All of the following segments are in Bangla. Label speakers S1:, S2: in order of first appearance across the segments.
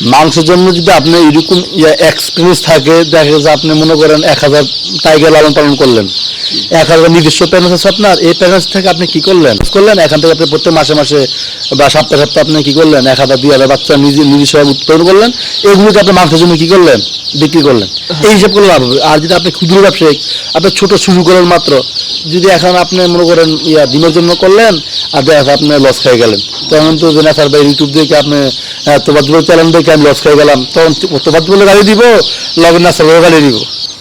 S1: মাংসের জন্য যদি আপনি এরকম এক্সপিরিয়েন্স থাকে, দেখা যাচ্ছে আপনি মনে করেন এক হাজার টাইগার লালন পালন করলেন। এক হাজার নিজস্ব প্যানেজ আছে আপনার, এই প্যানেজ থেকে আপনি কি করলেন? করলেন, এখান থেকে আপনি প্রত্যেক মাসে মাসে বা সপ্তাহে সপ্তাহে আপনি কি করলেন? এক হাজার, দুই হাজার বাচ্চা নিজে, নিজস্ব উৎপাদন করলেন। এগুলোকে আপনি মাংসের জন্য কি করলেন? বিক্রি করলেন। এই হিসাব করলে লাভ হবে। আর যদি আপনি ক্ষুদ্র ব্যবসায়িক, আপনি ছোট শুরু করেন মাত্র, যদি এখন আপনি মনে করেন ইয়া ডিমের জন্য করলেন, আর দেখা আপনি লস খেয়ে গেলেন। তখন তো যে না স্যার ভাই ইউটিউব দেখে আপনি তোবাদুল চ্যানেল দেখে আমি লস খেয়ে গেলাম। তখন তোবাদুল গাড়ি দিব লগে না গাড়ি দিব।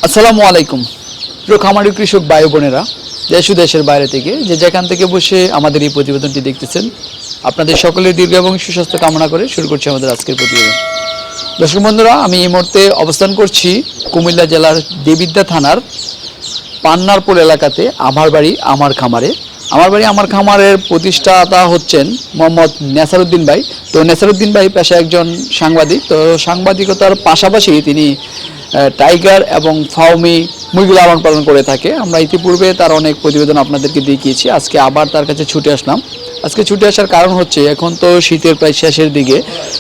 S2: আসসালামু আলাইকুম। প্রিয় খামারি কৃষক ভাই বোনেরা, দেশ দেশের বাইরে থেকে যে যেখান থেকে বসে আমাদের এই প্রতিবেদনটি দেখতেছেন, আপনাদের সকলের দীর্ঘ এবং সুস্বাস্থ্য কামনা করে শুরু করছি আমাদের আজকের প্রতিবেদন। দর্শক বন্ধুরা, আমি এই মুহূর্তে অবস্থান করছি কুমিল্লা জেলার দেবিদ্যা থানার পান্নারপুর এলাকাতে, আমার বাড়ি, আমার খামারে। আমার বাড়ি আমার খামারের প্রতিষ্ঠাতা হচ্ছেন মোহাম্মদ নেসারুদ্দিন ভাই। তো নেসারুদ্দিন ভাই পেশা একজন সাংবাদিক। তো সাংবাদিকতার পাশাপাশি তিনি টাইগার এবং ফাউমি মুরগি লালন পালন করে থাকে। আমরা ইতিপূর্বে তার অনেক প্রতিবেদন আপনাদেরকে দেখিয়েছি। আজকে আবার তার কাছে ছুটে আসলাম। আজকে ছুটে আসার কারণ হচ্ছে, এখন তো শীতের প্রায় শেষের দিকে।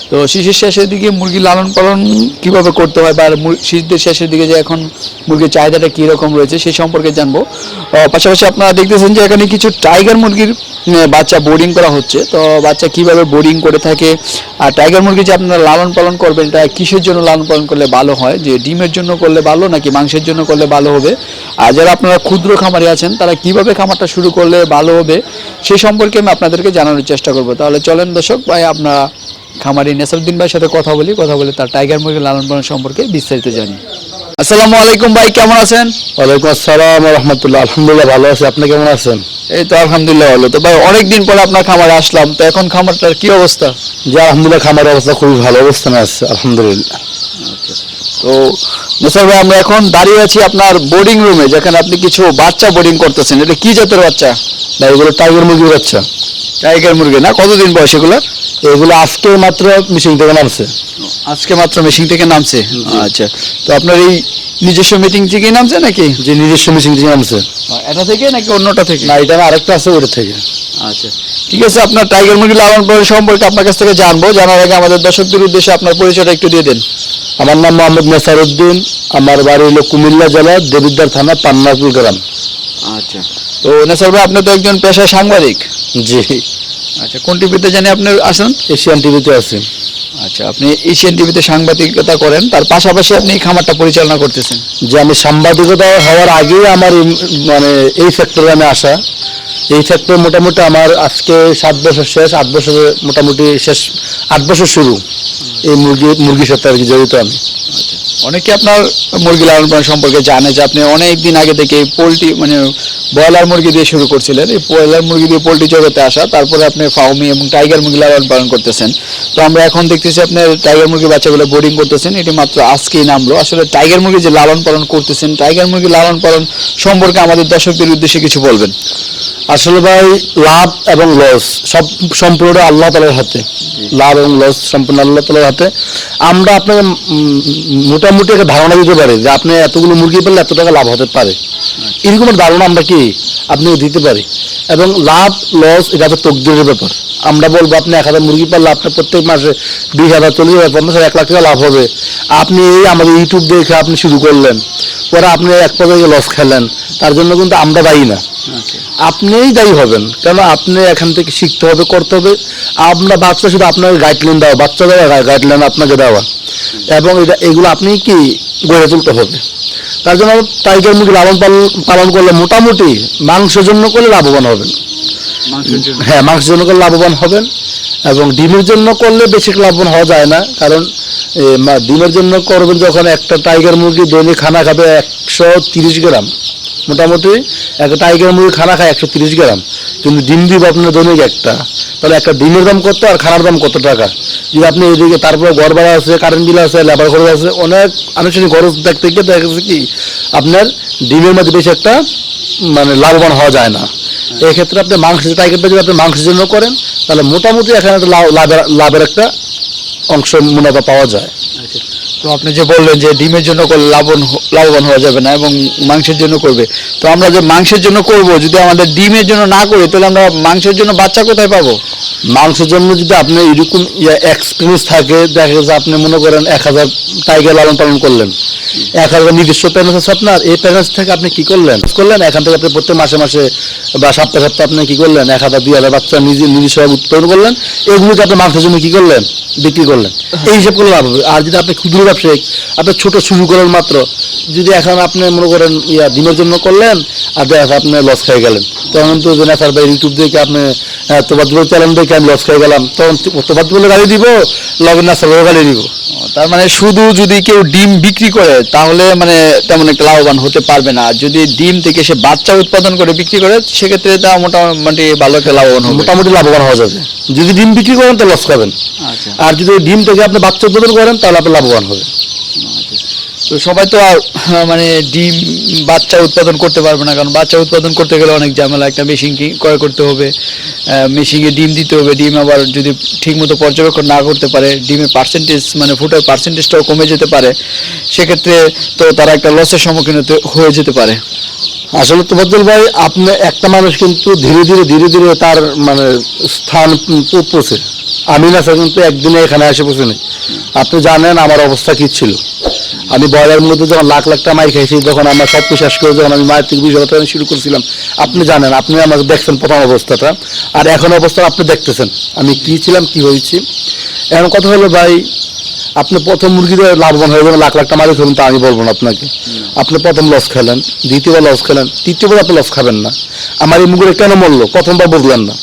S2: তো শীতের শেষের দিকে মুরগি লালন পালন কীভাবে করতে হয় বা শীতের শেষের দিকে যে এখন মুরগির চাহিদাটা কীরকম রয়েছে সেই সম্পর্কে জানব। পাশাপাশি আপনারা দেখতেছেন যে এখানে কিছু টাইগার মুরগির বাচ্চা বোর্ডিং করা হচ্ছে। তো বাচ্চা কীভাবে বোর্ডিং করে থাকে আর টাইগার মুরগি যে আপনারা লালন পালন করবেন, এটা কিসের জন্য লালন পালন করলে ভালো হয়? যে ডিমের জন্য করলে ভালো নাকি মাংসের জন্য করলে ভালো হবে? আর যারা আপনারা ক্ষুদ্র খামারে আছেন, তারা কীভাবে খামারটা শুরু করলে ভালো হবে, সে সম্পর্কে আমি আপনাদেরকে জানানোর চেষ্টা করব। তাহলে চলেন দর্শক, ভাই আপনারা খামারি নেসারুদ্দিন ভাইয়ের সাথে কথা বলি, কথা বলে তার টাইগার মুরগি লালন পালন সম্পর্কে বিস্তারিত জানি। আসসালামু আলাইকুম ভাই কেমন আছেন?
S1: ওয়ালাইকুম আসসালাম রহমতুল্লাহ। আলহামদুলিল্লাহ ভালো আছি। আপনি কেমন আছেন?
S2: এই তো আলহামদুলিল্লাহ ভালো। তো ভাই অনেকদিন পরে আপনার খামারে আসলাম। তো এখন খামারটার কি অবস্থা?
S1: যে আলহামদুলিল্লাহ খামারের অবস্থা খুবই ভালো অবস্থানে আছে আলহামদুলিল্লাহ।
S2: তো মুসার ভাই আমরা এখন দাঁড়িয়ে আছি আপনার বোর্ডিং রুমে যেখানে আপনি কিছু বাচ্চা বোর্ডিং করতেছেন। এটা কি জাতের বাচ্চা?
S1: না এগুলো টাইগার মুরগির বাচ্চা।
S2: টাইগার মুরগি না? কতদিন বয়স এগুলো
S1: এগুলো আজকে মাত্র মিশিং থেকে নামছে।
S2: আজকে মাত্র মেশিন থেকে নামছে? আচ্ছা। তো আপনার এই নিজস্ব মিটিং থেকেই নামছে নাকি?
S1: যে নিজস্ব মিশিং থেকে নামছে।
S2: এটা থেকে নাকি অন্যটা থেকে?
S1: না এটা আরেকটা আছে ওটা থেকে।
S2: আচ্ছা। ঠিক আছে আপনার টাইগার মুরগি লালন পালন সম্পর্কে আপনার কাছ থেকে জানব। জানার আগে আমাদের দর্শকদের উদ্দেশ্যে আপনার পরিচয়টা একটু দিয়ে দেন।
S1: আমার নাম মোহাম্মদ নেসারউদ্দিন। আমার বাড়ি হলো কুমিল্লা জেলা দেবিদ্দার থানা পান্নাপুর গ্রাম।
S2: আচ্ছা। তো নেসার ভাই আপনি তো একজন পেশা সাংবাদিক।
S1: জি।
S2: আচ্ছা কোন টিভিতে জানি আপনি আসেন?
S1: এশিয়ান টিভিতে আছি।
S2: আচ্ছা আপনি এশিয়ান টিভিতে সাংবাদিকতা করেন তার পাশাপাশি আপনি এই খামারটা পরিচালনা করতেছেন।
S1: যে আমি সাংবাদিকতা হওয়ার আগেই আমার মানে এই সেক্টরে আমি আসা। এই সেক্টর মোটামুটি আমার আজকে সাত বছর শেষ আট বছর মোটামুটি শেষ আট বছর শুরু। এই মুরগি মুরগির সাথে আর কি জড়িত আমি।
S2: অনেকে আপনার মুরগি লালন পালন সম্পর্কে জানে যে আপনি অনেক দিন আগে থেকে পোলট্রি মানে ব্রয়লার মুরগি দিয়ে শুরু করছিলেন। এই ব্রয়লার মুরগি দিয়ে পোলট্রি জগতে আসা তারপরে আপনি ফাউমি এবং টাইগার মুরগি লালন পালন করতেছেন। তো আমরা এখন দেখতেছি আপনার টাইগার মুরগি বাচ্চাগুলো বোর্ডিং করতেছেন। এটি মাত্র আজকেই নামলো। আসলে টাইগার মুরগি যে লালন পালন করতেছেন টাইগার মুরগি লালন পালন সম্পর্কে আমাদের দর্শকদের উদ্দেশ্যে কিছু বলবেন।
S1: আসলে ভাই লাভ এবং লস সব সম্পূর্ণ আল্লাহ তালার হাতে। লাভ এবং লস সম্পূর্ণ আল্লাহ তালার হাতে। আমরা আপনাকে মোটামুটি একটা ধারণা দিতে পারি যে আপনি এতগুলো মুরগি পেলে এত টাকা লাভ হতে পারে। এরকম ধারণা আমরা কি আপনি দিতে পারি। এবং লাভ লস এটা তো তকদিরের ব্যাপার। আমরা বলব আপনি এক হাজার মুরগি পারলে আপনার প্রত্যেক মাসে বিশ হাজার চল্লিশ হাজার পঞ্চাশ হাজার এক লাখ টাকা লাভ হবে। আপনি এই আমাদের ইউটিউব দেখে আপনি শুরু করলেন। পরে আপনি এক পর্যায়ে লস খেলেন। তার জন্য কিন্তু আমরা দায়ী না। আপনিই দায়ী হবেন। কেন? আপনি এখান থেকে শিখতে হবে করতে হবে। আমরা বাচ্চা শুধু আপনাকে গাইডলাইন দেওয়া বাচ্চা দেওয়া গাইডলাইন আপনাকে দেওয়া। এবং এটা এগুলো আপনি কি গড়ে তুলতে হবে। তার জন্য টাইগার মুরগি লালন পালন করলে মোটামুটি মাংসের জন্য করলে লাভবান হবেন। হ্যাঁ মাংসের জন্য করলে লাভবান হবেন এবং ডিমের জন্য করলে বেশি লাভবান হওয়া যায় না। কারণ ডিমের জন্য করবেন যখন একটা টাইগার মুরগি দৈনিক খানা খাবে একশো তিরিশ গ্রাম। মোটামুটি একটা টাইগার মুরগি খানা খায় একশো তিরিশ গ্রাম। কিন্তু ডিম দিব আপনার দৈনিক একটা। তাহলে একটা ডিমের দাম কত আর খানার দাম কত টাকা? যদি আপনি এদিকে তারপরে ঘর ভাড়া আছে কারেন্ট বিল আছে লেবার খরচ আছে অনেক আনুষ্ঠানিক খরচ দেখতে গিয়ে দেখা যাচ্ছে কি আপনার ডিমের মধ্যে বেশি একটা মানে লাভবান হওয়া যায় না। এক্ষেত্রে আপনি মাংস টাইগারটা যদি আপনি মাংসের জন্য করেন তাহলে মোটামুটি এখানে একটা লাভ- লাভের লাভের একটা অংশ মুনাফা পাওয়া যায়।
S2: তো আপনি যে বললেন যে ডিমের জন্য করলে লাভবান লাভবান হওয়া যাবে না এবং মাংসের জন্য করবে তো আমরা যে মাংসের জন্য করব যদি আমাদের ডিমের জন্য না করি তাহলে আমরা মাংসের জন্য বাচ্চা কোথায় পাবো?
S1: মাংসের জন্য যদি আপনি এরকম এক্সপিরিয়েন্স থাকে দেখা যাচ্ছে আপনি মনে করেন এক হাজার টাইগার লালন পালন করলেন। এক হাজার নিজস্ব প্যারেন্স আছে আপনার এই প্যারেন্স থেকে আপনি কি করলেন? করলেন এখান থেকে আপনি প্রত্যেক মাসে মাসে বা সপ্তাহে সপ্তাহে আপনি কি করলেন? এক হাজার দুই হাজার বাচ্চা নিজে নিজস্ব উৎপাদন করলেন। এগুলোকে আপনি মাংসের জন্য কি করলেন? বিক্রি করলেন। এই হিসাব করলে লাভ হবে। আর যদি আপনি ক্ষুদ্র ব্যবসায়িক আপনি ছোট শুরু করেন মাত্র যদি এখন আপনি মনে করেন ইয়া ডিমের জন্য করলেন আর দেখা আপনি লস খেয়ে গেলেন। তখন তো নেতার বা ইউটিউব দেখে আপনি তোমার দুটো চ্যানেল দেখে আমি লস খেয়ে গেলাম তখন তোমার বলে গাড়ি দিব লগে নাসার গাড়ি দিব।
S2: তার মানে শুধু যদি কেউ ডিম বিক্রি করে তাহলে মানে তেমন একটা লাভবান হতে পারবে না। আর যদি ডিম থেকে সে বাচ্চা উৎপাদন করে বিক্রি করে সেক্ষেত্রে তা মোটামুটি ভালো একটা লাভবান হবে।
S1: মোটামুটি লাভবান হওয়া যাবে। যদি ডিম বিক্রি করেন তাহলে লস খাবেন।
S2: আচ্ছা।
S1: আর যদি ডিম থেকে আপনি বাচ্চা উৎপাদন করেন তাহলে আপনি লাভবান হবে।
S2: তো সবাই তো আর আহ, মানে ডিম বাচ্চা উৎপাদন করতে পারবে না কারণ বাচ্চা উৎপাদন করতে গেলে অনেক ঝামেলা। একটা মেশিন ক্রয় করতে হবে মেশিনে ডিম দিতে হবে ডিম আবার যদি ঠিকমতো পর্যবেক্ষণ না করতে পারে ডিমের পার্সেন্টেজ মানে ফুটের পার্সেন্টেজটাও কমে যেতে পারে সেক্ষেত্রে তো তারা একটা লসের সম্মুখীন হতে- হয়ে যেতে পারে।
S1: আসলে তোবাদ্দুল ভাই আপনি একটা মানুষ কিন্তু ধীরে ধীরে ধীরে ধীরে তার মানে স্থান পৌঁছে আমি না কিন্তু একদিনে এখানে এসে পৌঁছে আপনি জানেন আমার অবস্থা কি ছিল। আমি বয়লার মধ্যে যখন লাখ লাখ টাকা মাই খাইছি, যখন আমার সব শেষ করে যখন আমি মায়ের থেকে বিশ হাজার শুরু করেছিলাম, আপনি জানেন, আপনি আমাকে দেখছেন প্রথম অবস্থাটা। আর এখন অবস্থা আপনি দেখতেছেন। আমি কি ছিলাম, কি হয়েছি? এখন কথা হলো, ভাই, আপনি প্রথম মুরগিতে লাভবান হয়ে যাবেন, লাখ লাখ টাকা মালিক হবেন তা আমি বলব না আপনাকে। আপনি প্রথম লস খেলেন, দ্বিতীয়বার লস খেলেন, তৃতীয়বার আপনি লস খাবেন না। আমার এই মুরগিটা কেন মরলো? প্রথমবার বুঝলেন না।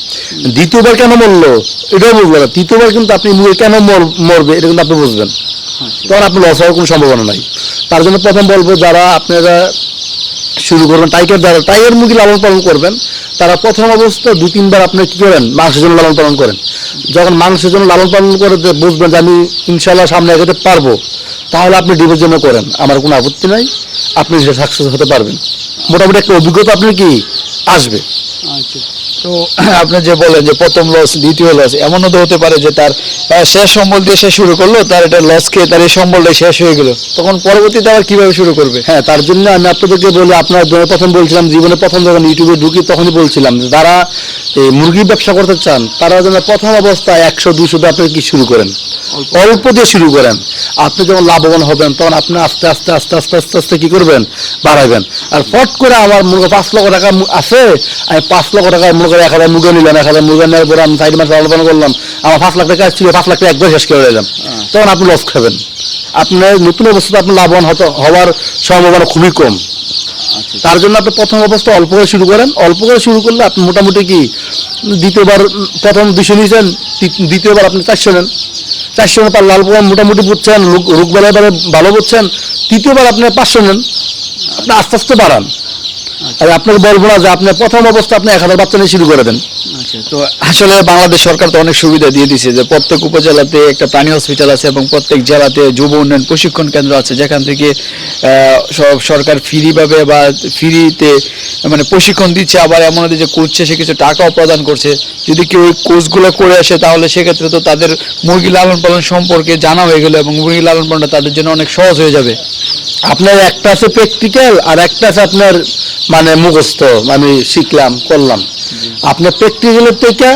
S1: দ্বিতীয়বার কেন মরলো? এটাও বুঝলেন না। তৃতীয়বার কিন্তু আপনি মুরগি কেন মর- মরবে, এটা কিন্তু আপনি বুঝবেন। তখন আপনি লস হওয়ার কোনো সম্ভাবনা নাই। তার জন্য প্রথম বলব, যারা আপনারা শুরু করবেন টাইগার দ্বারা টাইগার মুরগি লালন পালন করবেন, তারা প্রথম অবস্থা দু, তিনবার আপনি কি করেন? মাংসের জন্য লালন পালন করেন। যখন মাংসের জন্য লালন পালন করে বুঝবেন যে আমি ইনশাল্লাহ সামনে এগোতে পারব, তাহলে আপনি ডিমের জন্য করেন। আমার কোনো আপত্তি নাই, আপনি সাকসেস হতে পারবেন। মোটামুটি একটা অভিজ্ঞতা আপনি কি? আসবে।
S2: আচ্ছা। তো আপনি যে বলেন যে প্রথম লস দ্বিতীয় লস এমনও তো হতে পারে যে তার শেষ সম্বল দিয়ে সে শুরু করল, তার এটা লস খেয়ে তার এই সম্বলটা শেষ হয়ে গেল। তখন পরবর্তীতে আবার কীভাবে শুরু করবে?
S1: হ্যাঁ তার জন্য আমি আপনাদেরকে বলি, আপনার প্রথম বলছিলাম, জীবনে প্রথম যখন ইউটিউবে ঢুকি তখনই বলছিলাম যারা এই মুরগির ব্যবসা করতে চান তারা যেন প্রথম অবস্থায় একশো দুশো দিয়ে আপনি কি শুরু করেন? অল্প। দিয়ে শুরু করেন। আপনি যখন লাভবান হবেন তখন আপনি আস্তে আস্তে আস্তে আস্তে আস্তে আস্তে কি করবেন? বাড়াবেন আর ফট করে আমার মুরগা পাঁচ লক্ষ টাকা আছে আমি পাঁচ লক্ষ টাকা করে এক হাজার মুরগা নিলাম এক হাজার মুরগা নেওয়ার পরে আমি চার মাস পালন করলাম আমার পাঁচ লাখ টাকা ছিল পাঁচ লাখ টাকা একবার শেষ করে দিলাম। তখন আপনি লস খাবেন। আপনার নতুন অবস্থাতে আপনি লাভবান হতে হওয়ার সম্ভাবনা খুবই কম। তার জন্য আপনি প্রথম অবস্থা অল্প করে শুরু করেন। অল্প করে শুরু করলে আপনি মোটামুটি কি দ্বিতীয়বার প্রথম দুশো নিয়েছেন দ্বিতীয়বার আপনি চারশো নেন। চারশো নেন তার লাল পোকা মোটামুটি বুঝছেন রোগ রোগ বেলায় ভালো বুঝছেন তৃতীয়বার আপনি পাঁচশো নেন। আপনি আস্তে আস্তে বাড়ান। আর আপনার বলব না যে আপনার প্রথম অবস্থা আপনি এক হাজার বাচ্চা নিয়ে শুরু করে দেন।
S2: আচ্ছা তো আসলে বাংলাদেশ সরকার তো অনেক সুবিধা দিয়ে দিছে যে প্রত্যেক উপজেলাতে একটা প্রাণী হসপিটাল আছে এবং প্রত্যেক জেলাতে যুব উন্নয়ন প্রশিক্ষণ কেন্দ্র আছে যেখান থেকে আহ, সব সরকার ফ্রিভাবে বা ফ্রিতে মানে প্রশিক্ষণ দিচ্ছে আবার এমন যে করছে সে কিছু টাকাও প্রদান করছে। যদি কেউ ওই কোর্সগুলো করে আসে তাহলে সেক্ষেত্রে তো তাদের মুরগি লালন পালন সম্পর্কে জানা হয়ে গেল এবং মুরগি লালন পালনটা তাদের জন্য অনেক সহজ হয়ে যাবে।
S1: আপনার একটা আছে প্র্যাকটিক্যাল আর একটা আছে আপনার মানে মুখস্থ আমি শিখলাম করলাম। আপনার প্র্যাকটিক্যালের থেকে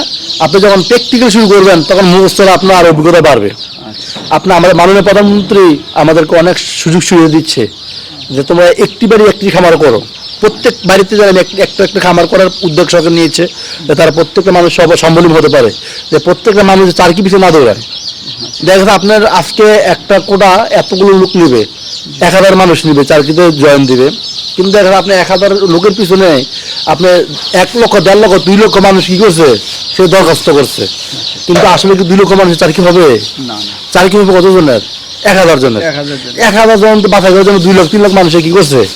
S1: আপনি যখন প্র্যাকটিক্যাল শুরু করবেন তখন মুখস্থর আপনার আরও অভিজ্ঞতা বাড়বে। আপনার আমাদের মাননীয় প্রধানমন্ত্রী আমাদেরকে অনেক সুযোগ সুবিধা দিচ্ছে যে তোমরা একটি বাড়ি একটি খামার করো। প্রত্যেক বাড়িতে যারা একটা একটা খামার করার উদ্যোগ সরকার নিয়েছে যে তারা প্রত্যেকটা মানুষ সব সম্বলিত হতে পারে যে প্রত্যেকটা মানুষ চারকি পিছনে না দৌড়ায়। দেখা যাচ্ছে আপনার আজকে একটা কোটা এতগুলো লোক নেবে এক হাজার মানুষ নেবে চারকিতে জয়েন দিবে। কিন্তু দেখা আপনি এক হাজার লোকের পিছনে আপনি এক লক্ষ দেড় লক্ষ দুই লক্ষ মানুষ কি করছে? সে দরখাস্ত করছে। কিন্তু আসলে কি দুই লক্ষ মানুষ চারকি হবে চারকি হবে কত জনের। এক হাজার জনের।
S2: এক হাজার
S1: জন তো বাছাই করার জন্য দুই লক্ষ তিন লক্ষ মানুষে কি করছে?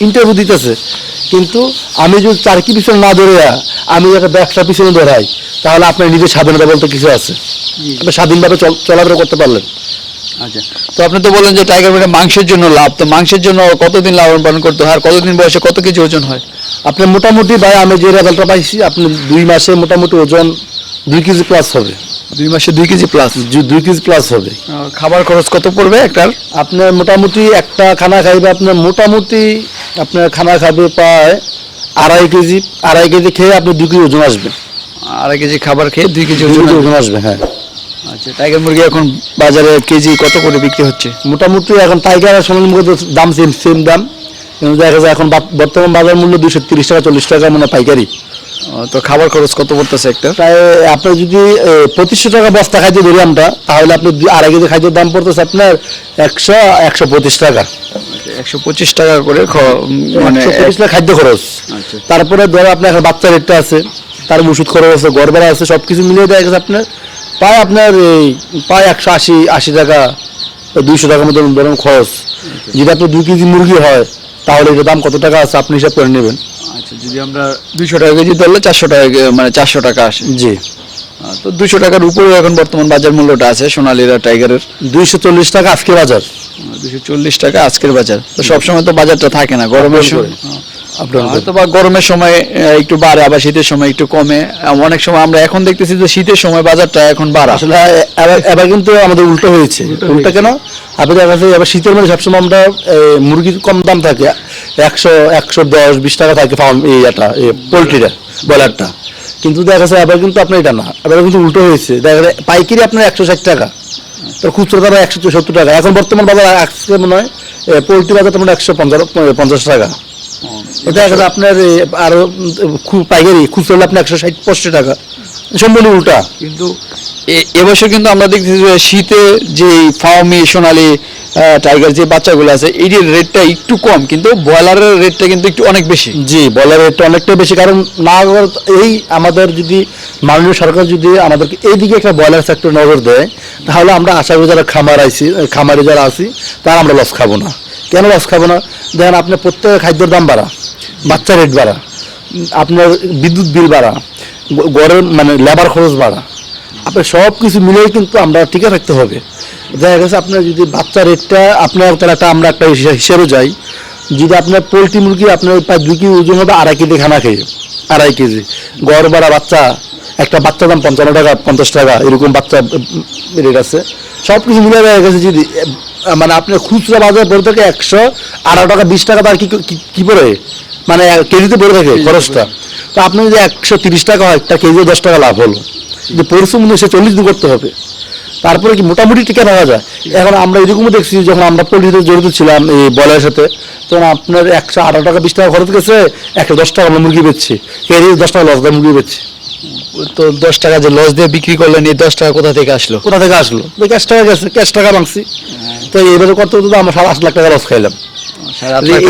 S1: ইন্টারভিউ দিতেছে। কিন্তু আমি যদি চারকি পিছনে না ধরে আমি একটা ব্যবসা পিছনে ধরাই তাহলে আপনার নিজের স্বাধীনতা বলতে কিছু আছে? আপনি স্বাধীনভাবে চল- চলাফেরা করতে পারলেন।
S2: আচ্ছা। তো আপনি তো বললেন যে টাইগার মিটে মাংসের জন্য লাভ। তো মাংসের জন্য কতদিন লালন পালন করতে হয়? আর কতদিন বয়সে কত কেজি ওজন হয়?
S1: আপনি মোটামুটি ভাই আমি যে রেজাল্টটা পাইছি আপনি দুই মাসে মোটামুটি ওজন দুই কেজি প্লাস হবে।
S2: দুই মাসে দুই কেজি প্লাস
S1: দুই কেজি প্লাস হবে।
S2: খাবার খরচ কত পড়বে একটার?
S1: আপনার মোটামুটি একটা খানা খাইবে আপনার মোটামুটি আপনার খানা খাবে প্রায় আড়াই কেজি আড়াই কেজি খেয়ে আপনি দুই কেজি ওজন আসবে।
S2: আড়াই কেজি খাবার খেয়ে দুই কেজি ওজন আসবে
S1: হ্যাঁ।
S2: আচ্ছা টাইগার মুরগি এখন বাজারে কেজি কত করে বিক্রি হচ্ছে?
S1: মোটামুটি এখন টাইগার আর সোনালী মুরগির দাম সেম সেম দাম। কিন্তু দেখা যায় এখন বর্তমান বাজার মূল্য দুশো তিরিশ টাকা চল্লিশ টাকা মানে পাইকারি।
S2: তো খাবার খরচ কত পড়তেছে একটা?
S1: প্রায় আপনার যদি পঁচিশশো টাকা বস্তা খাইতে ধরি আমরা তাহলে আপনি আড়াই কেজি খাদ্যের দাম পড়তেছে আপনার একশো একশো পঁচিশ টাকা।
S2: একশো পঁচিশ টাকা করে মানে
S1: পঁচিশ টাকা খাদ্য খরচ।
S2: আচ্ছা।
S1: তারপরে ধরো আপনার এখন বাচ্চা রেটটা আছে তার ওষুধ খরচ আছে ঘর ভাড়া আছে সব কিছু মিলিয়ে দেখা গেছে আপনার প্রায় আপনার এই প্রায় একশো আশি আশি টাকা দুইশো টাকার মতো ধরুন খরচ। যদি আপনার দুই কেজি মুরগি হয় তাহলে এটার দাম কত টাকা আছে আপনি হিসাব করে নেবেন।
S2: আচ্ছা যদি আমরা দুইশো টাকা কেজি ধরলে চারশো টাকা মানে চারশো টাকা আসে।
S1: জি।
S2: তো দুইশো টাকার উপরে এখন বর্তমান বাজার মূল্যটা আছে সোনালিরা টাইগারের।
S1: দুইশো চল্লিশ টাকা আজকে বাজার।
S2: দুশো চল্লিশ টাকা আজকের বাজার। তো সবসময় তো বাজারটা থাকে না গরমের সময়।
S1: করে। আপনার
S2: হয়তো বা গরমের সময় একটু বাড়ে আবার শীতের সময় একটু কমে। অনেক সময় আমরা এখন দেখতেছি যে শীতের সময় বাজারটা এখন বাড়া।
S1: আসলে এবার কিন্তু আমাদের উল্টো হয়েছে। উল্টো কেন? আপনি দেখা যাচ্ছে এবার শীতের মধ্যে সবসময় আমরা মুরগির কম দাম থাকে। একশো একশো দশ বিশ টাকা থাকে ফার্ম এই এটা পোলট্রিটা ব্রয়লারটা। কিন্তু দেখা যাচ্ছে এবার কিন্তু আপনার এটা না। এবার কিন্তু উল্টো হয়েছে। দেখা যায় পাইকারি আপনার একশো ষাট টাকা। তার খুচরো দাম একশো সত্তর টাকা। এখন বর্তমান বাজার আজকে মনে হয় পোলট্রি বাজারটা মনে হয় একশো পঞ্চাশ পঞ্চাশ টাকা। এটা যায় আপনার আরও পাইকারি খুচরো হলে আপনার একশো ষাট পঁয়ষট্টি টাকা। সম্পূর্ণ উল্টা।
S2: কিন্তু এবছর কিন্তু আমরা দেখতেছি যে শীতে যে ফার্মি সোনালি টাইগার যে বাচ্চাগুলো আছে এটির রেটটা একটু কম কিন্তু ব্রয়লারের রেটটা কিন্তু একটু অনেক বেশি।
S1: জি বলার রেটটা অনেকটাই বেশি কারণ না এই আমাদের যদি মাননীয় সরকার যদি আমাদেরকে এইদিকে একটা ব্রয়লার সেক্টর নজর দেয় তাহলে আমরা আশা করি যারা খামার আইছি খামারে যারা আছি তারা আমরা লস খাব না। কেন লস খাব না? দেখেন আপনার প্রত্যেক খাদ্যের দাম বাড়া। বাচ্চা রেট বাড়া। আপনার বিদ্যুৎ বিল বাড়া গড়ের মানে লেবার খরচ বাড়া। আপনার সব কিছু মিলিয়ে কিন্তু আমরা টিকে থাকতে হবে। দেখা গেছে আপনার যদি বাচ্চা রেটটা আপনার তার একটা আমরা একটা হিসা- হিসেবে যাই, যদি আপনার পোলট্রি মুরগি আপনার প্রায় দুই কেজি ওজন হবে আড়াই কেজি খানা খেয়ে, আড়াই কেজি। গড় বাড়া বাচ্চা, একটা বাচ্চা দাম পঞ্চান্ন টাকা, পঞ্চাশ টাকা, এরকম বাচ্চা রেট আছে। সব কিছু মিলে দেখা গেছে যদি মানে আপনার খুচরা বাজার পড়ে থাকে একশো আড়াই টাকা, বিশ টাকা তার কি, কি- কি পড়ে? মানে কেজিতে পড়ে থাকে খরচটা। তো আপনি যদি একশো তিরিশ টাকা হয় তার কেজি দশ টাকা লাভ হলো। যে পরিশ্রম অনুযায়ী সে চল্লিশ দিন করতে হবে তারপরে কি মোটামুটি টিকে থাকা যায়? এখন আমরা এরকমও দেখছি যখন আমরা পোলট্রিতে জড়িত ছিলাম এই বলের সাথে তখন আপনার একশো আঠারো টাকা বিশ টাকা খরচ গেছে একশো দশ টাকা আমরা মুরগি বেচছি। কেজি দশ টাকা লস দেয় মুরগি বেচছি।
S2: তো দশ টাকা যে লস দিয়ে বিক্রি করলেন এই দশ টাকা কোথা থেকে আসলো?
S1: কোথা থেকে আসলো? ক্যাশ টাকা গেছে ক্যাশ টাকা ভাঙছি। তো এইভাবে করতে করতে তো আমরা সাত আট লাখ টাকা লস খাইলাম।
S2: সাড়ে
S1: এই-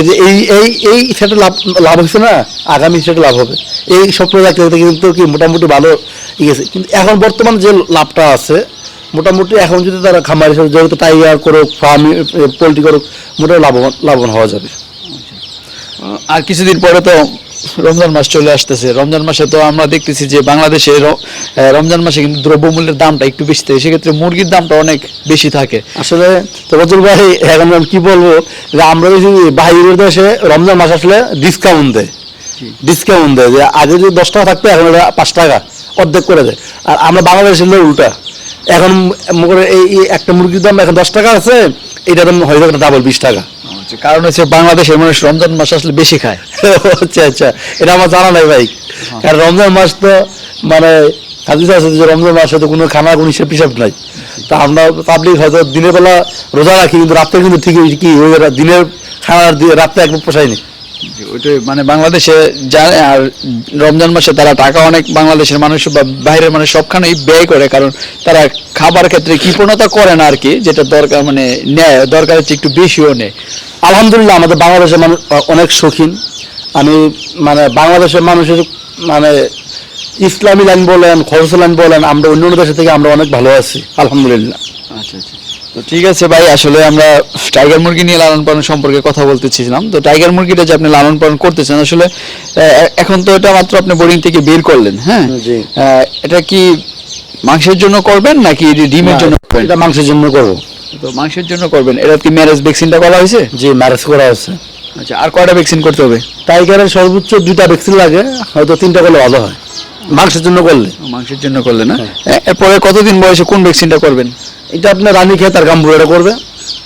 S1: এই এই এই এই সেটা লাভ লাভ হচ্ছে না আগামী সেটা লাভ হবে। এই স্বপ্ন রাখতে রাখতে কিন্তু কি মোটামুটি ভালো গেছে। কিন্তু এখন বর্তমান যে লাভটা আছে মোটামুটি এখন যদি তারা খামার হিসেবে টাইয়ার টাইগার করুক ফার্ম পোলট্রি করুক মোটামুটি লাভবান লাভবান হওয়া যাবে।
S2: আর কিছুদিন পরে তো রমজান মাস চলে আসতেছে। রমজান মাসে তো আমরা দেখতেছি যে বাংলাদেশে রমজান মাসে কিন্তু দ্রব্যমূল্যের দামটা একটু বেশি থাকে। সেক্ষেত্রে মুরগির দামটা অনেক বেশি থাকে।
S1: আসলে তো ভাই এখন আমি কি বলব? যে আমরা যদি বাইরের দেশে রমজান মাস আসলে ডিসকাউন্ট দেয়। ডিসকাউন্ট দেয় যে আগে যদি দশ টাকা থাকতো, এখন পাঁচ টাকা অর্ধেক করে দেয়। আর আমরা বাংলাদেশের উল্টা। এখন এই একটা মুরগির দাম এখন দশ টাকা আছে এটা দাম হয়ে যাবে ডাবল বিশ টাকা।
S2: কারণ হচ্ছে বাংলাদেশের মানুষ রমজান মাস আসলে বেশি খায়।
S1: আচ্ছা আচ্ছা। এটা আমার জানা নাই ভাই। কারণ রমজান মাস তো মানে হাদিস আছে যে রমজান মাসে তো কোনো খানা কোনো হিসেব হিসাব নাই। তা আমরা পাবলিক হয়তো দিনের বেলা রোজা রাখি কিন্তু রাত্রে কিন্তু ঠিকই কি দিনের খানা আর রাত্রে একদম পোষায়নি
S2: ওইটাই মানে বাংলাদেশে জানে আর রমজান মাসে তারা টাকা অনেক বাংলাদেশের মানুষ বা বাইরের মানুষ সবখানেই ব্যয় করে কারণ তারা খাবার ক্ষেত্রে কৃপণতা করে না আর কি যেটা দরকার মানে নেয় দরকারের চেয়ে একটু বেশিও নেয়।
S1: আলহামদুলিল্লাহ আমাদের বাংলাদেশের মানুষ অনেক শৌখিন। আমি মানে বাংলাদেশের মানুষের মানে ইসলামী লাইন বলেন খরচ লাইন বলেন আমরা অন্য অন্য দেশের থেকে আমরা অনেক ভালো আছি আলহামদুলিল্লাহ।
S2: আচ্ছা আচ্ছা। তো ঠিক আছে ভাই আসলে আমরা টাইগার মুরগি নিয়ে লালন পালন সম্পর্কে কথা বলতেছিলাম তো টাইগার মুরগিটা যে আপনি লালন পালন করতেছেন আসলে এখন তো এটা মাত্র আপনি বোর্ডিং থেকে বের করলেন হ্যাঁ? এটা কি মাংসের জন্য করবেন নাকি ডিমের জন্য
S1: এটা মাংসের জন্য করব।
S2: তো মাংসের জন্য করবেন। এটা কি ম্যারেজ ভ্যাকসিনটা করা হয়েছে?
S1: জি ম্যারেজ করা হচ্ছে
S2: আচ্ছা আর কয়টা ভ্যাকসিন করতে হবে?
S1: টাইগারের সর্বোচ্চ দুটা ভ্যাকসিন লাগে হয়তো তিনটা করলে ভালো হয়। মাংসের জন্য করলে।
S2: মাংসের জন্য করলে না? এ- এরপরে কতদিন বয়সে কোন ভ্যাকসিনটা করবেন?
S1: এটা আপনার রানী খেয়ে তার গাম্বুড়াটা করবে।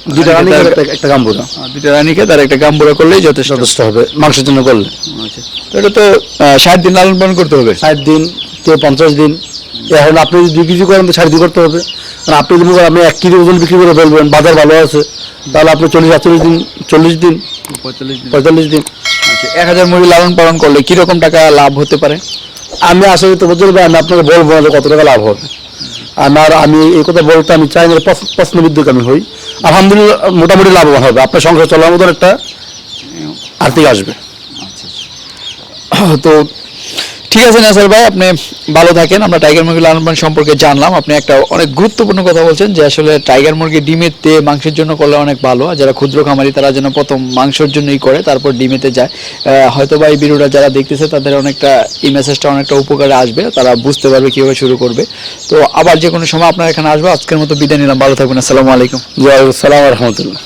S1: দুইটা রানী
S2: রানী
S1: খেয়ে
S2: খেয়ে
S1: একটা- একটা গাম্বুড়া
S2: দুইটা রানীকে তার একটা গাম্বুরা করলেই যথেষ্ট।
S1: যথেষ্ট হবে মাংসের জন্য করলে।
S2: আচ্ছা এটা তো ষাট দিন লালন পালন করতে হবে।
S1: ষাট দিন কেউ পঞ্চাশ দিন। এখন আপনি যদি দুই কেজি করেন তো ষাট দিন করতে হবে। আর আপনি যদি করেন আপনি এক কেজি ওজন বিক্রি করে ফেলবেন বাজার ভালো আছে তাহলে আপনি চল্লিশ আটচল্লিশ দিন চল্লিশ দিন
S2: পঁয়তাল্লিশ দিন। আচ্ছা এক হাজার মুরগি লালন পালন করলে কীরকম টাকা লাভ হতে পারে?
S1: আমি আসলে তো বলতে আমি আপনাকে বলব না কত টাকা লাভ হবে। আমার আমি এই কথা বলতে আমি চাই না প্রশ্নবিদ্যুৎ আমি হই। আলহামদুলিল্লাহ মোটামুটি লাভবান হবে। আপনার সংসার চলার মতন একটা আর্থিক আসবে।
S2: তো ঠিক আছে, নাসার ভাই, আপনি ভালো থাকেন। আমরা টাইগার মুরগি লালন সম্পর্কে জানলাম। আপনি একটা অনেক গুরুত্বপূর্ণ কথা বলছেন যে আসলে টাইগার মুরগি ডিমের তে মাংসের জন্য করলে অনেক ভালো। আর যারা ক্ষুদ্র খামারি, তারা যেন প্রথম মাংসের জন্যই করে, তারপর ডিমেতে যায়। হয়তো বা এই ভিডিওটা যারা দেখতেছে, তাদের অনেকটা এই মেসেজটা অনেকটা উপকারে আসবে। তারা বুঝতে পারবে কীভাবে শুরু করবে। তো আবার যে কোনো সময় আপনার এখানে আসব। আজকের মতো বিদায় নিলাম। ভালো থাকবেন। আসসালামু আলাইকুম।
S1: সালাম রহমতুল্লাহ।